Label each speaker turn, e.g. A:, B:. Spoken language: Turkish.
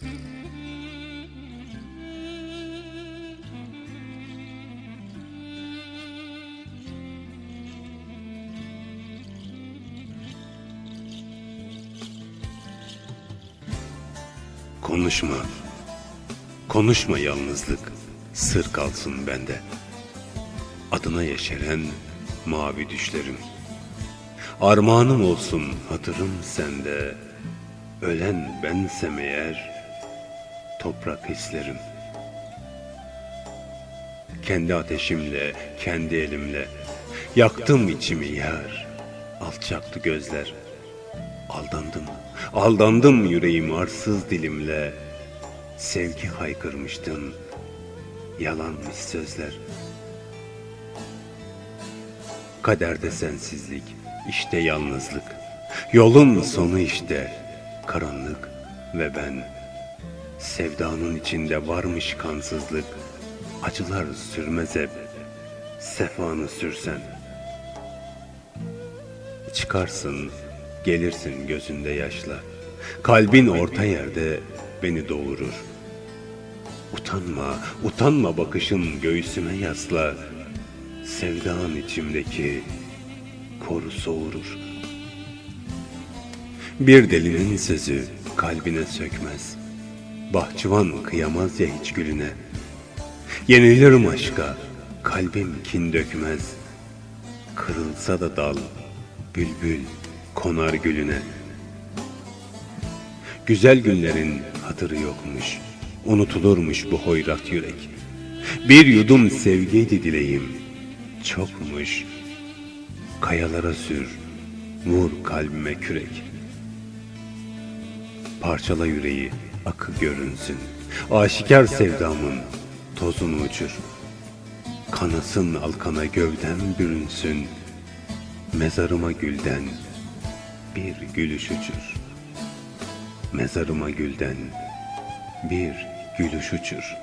A: Konuşma. Konuşma yalnızlık. Sır kalsın bende. Adına yeşeren mavi düşlerim. Armağanım olsun hatırım sende. Ölen bensem eğer toprak hislerim. Kendi ateşimle, kendi elimle yaktım içimi yar. Alçaktı gözler. Aldandım, aldandım yüreğim arsız dilimle. Sevgi haykırmıştın, yalanmış sözler. Kaderde sensizlik, işte yalnızlık. Yolun sonu işte, karanlık ve ben. Sevdanın içinde varmış kansızlık. Acılar sürmez hep, sefanı sürsen. Çıkarsın, gelirsin gözünde yaşla. Kalbin orta yerde beni doğurur. Utanma, utanma bakışın göğsüme yasla. Sevdan içimdeki koru soğurur. Bir delinin sözü kalbine sökmez. Bahçıvan kıyamaz ya hiç gülüne. Yenilirim aşka, kalbim kin dökmez. Kırılsa da dal, bülbül konar gülüne. Güzel günlerin hatırı yokmuş, unutulurmuş bu hoyrat yürek. Bir yudum sevgiydi dileğim, çokmuş. Kayalara sür, vur kalbime kürek. Parçala yüreği, akı görünsün. Aşikar sevdamın tozunu uçur. Kanasın alkana gövdem bürünsün. Mezarıma gülden bir gülüş uçur. Mezarıma gülden bir gülüş uçur.